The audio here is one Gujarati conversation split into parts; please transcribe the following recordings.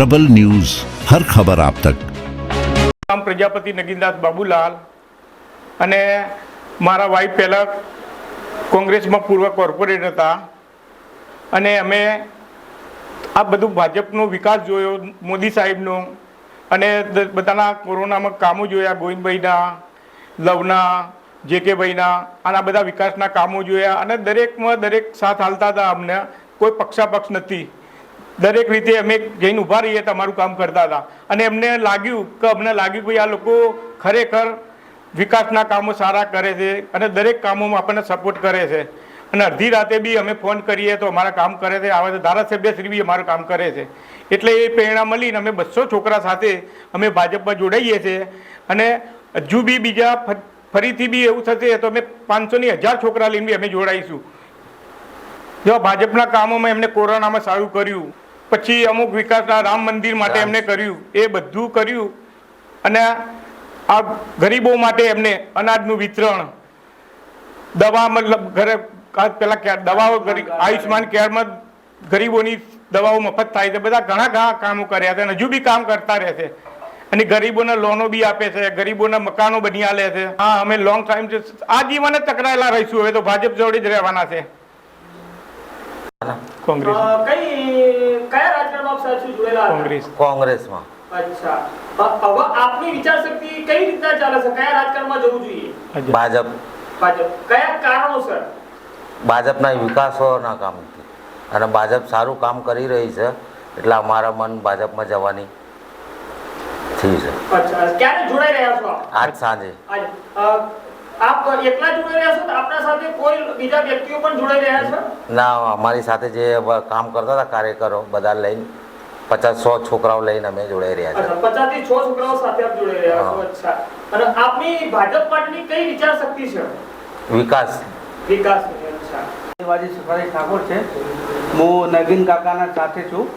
પ્રબલ ન્યૂઝ, હર ખબર આપ તક. નામ પ્રજાપતિ નગીનદાસ બાબુલાલ અને મારા વાઈફ પહેલાં કોંગ્રેસમાં પૂર્વ કોર્પોરેટ હતા અને અમે આ બધું ભાજપનો વિકાસ જોયો, મોદી સાહેબનો અને બધાના કોરોનામાં કામો જોયા, ગોવિંદભાઈના, લવના જે કે ભાઈના આના બધા વિકાસના કામો જોયા અને દરેકમાં દરેક સાથ હાલતા હતા અમને, કોઈ પક્ષાપક્ષ નથી. દરેક રીતે અમે જઈને ઊભા રહીએ તમારું કામ કરતા હતા. અને એમને લાગ્યું કે અમને લાગ્યું કે આ લોકો ખરેખર વિકાસના કામો સારા કરે છે અને દરેક કામોમાં આપણને સપોર્ટ કરે છે. અને અડધી રાતે બી અમે ફોન કરીએ તો અમારા કામ કરે છે. આવે ધારાસભ્ય શ્રી બી અમારું કામ કરે છે. એટલે એ પ્રેરણા મળીને અમે બસો છોકરા સાથે અમે ભાજપમાં જોડાઈએ છીએ અને હજુ બી બીજા ફરીથી બી એવું થશે તો અમે પાંચસોની હજાર છોકરા લઈને બી અમે જોડાઈશું. જો ભાજપના કામોમાં એમને કોરોનામાં સારું કર્યું પછી અમુક વિકાસના રામ મંદિર માટે એમને કર્યું. એ બધું કર્યું. અને આ ગરીબો માટે એમને અનાજનું વિતરણ દવા મતલબ ઘરે પેલા દવાઓ આયુષ્યમાન આયુષ્માન કેરમાં ગરીબોની દવાઓ મફત થાય છે. બધા ઘણા ઘણા કામો કર્યા છે અને હજુ બી કામ કરતા રહેશે અને ગરીબોને લોનો બી આપે છે. ગરીબોના મકાનો બની આલે છે. હા અમે લોંગ ટાઈમ જીવન જ ટકરાયેલા રહીશું. હવે તો ભાજપ જોડે જ રહેવાના છે. કોંગ્રેસ. કઈ જોડેલા કોંગ્રેસ. કોંગ્રેસમાં. અચ્છા. હવે આપની વિચારશક્તિ કઈ રીતના ચાલે છે? કયા રાજકારણમાં જવું જોઈએ? ભાજપ. ભાજપ. કયા કારણોસર? ભાજપના વિકાસોના કામથી. અને ભાજપ સારું કામ કરી રહી છે એટલે અમારા મન ભાજપમાં જવાની થઈ છે. ક્યારે જોડાઈ રહ્યા છો આજ સાંજે. આપ એકલા જોડાઈ રહ્યા છો? આપના સાથે કોઈ બીજા વ્યક્તિઓ પણ જોડાઈ રહ્યા છે? ના અમારી સાથે જે કામ કરતા હતા કાર્યકરો બધા લઈને પચાસ સો છોકરાઓ લઈને અમે જોડાઈ રહ્યા છે અચ્છા પચાસથી છ છોકરાઓ સાથે આપ જોડાઈ રહ્યા છો અચ્છા. અને આપની ભાજપ પાર્ટીની કઈ વિચારશક્તિ છે? વિકાસ. વિકાસ અચ્છા. શિવાજી સફારી ઠાકોર છે. હું નવીન કાકાના સાથે છું.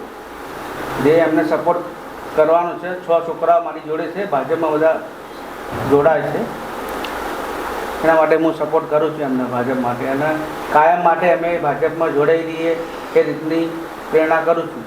જે એમને સપોર્ટ કરવાનો છે. છ છોકરાઓ મારી જોડે છે. ભાજપમાં બધા જોડાય છે. એના માટે હું સપોર્ટ કરું છું એમને ભાજપ માટે. અને કાયમ માટે અમે ભાજપમાં જોડાઈ રહીએ એ રીતની પ્રેરણા કરું છું.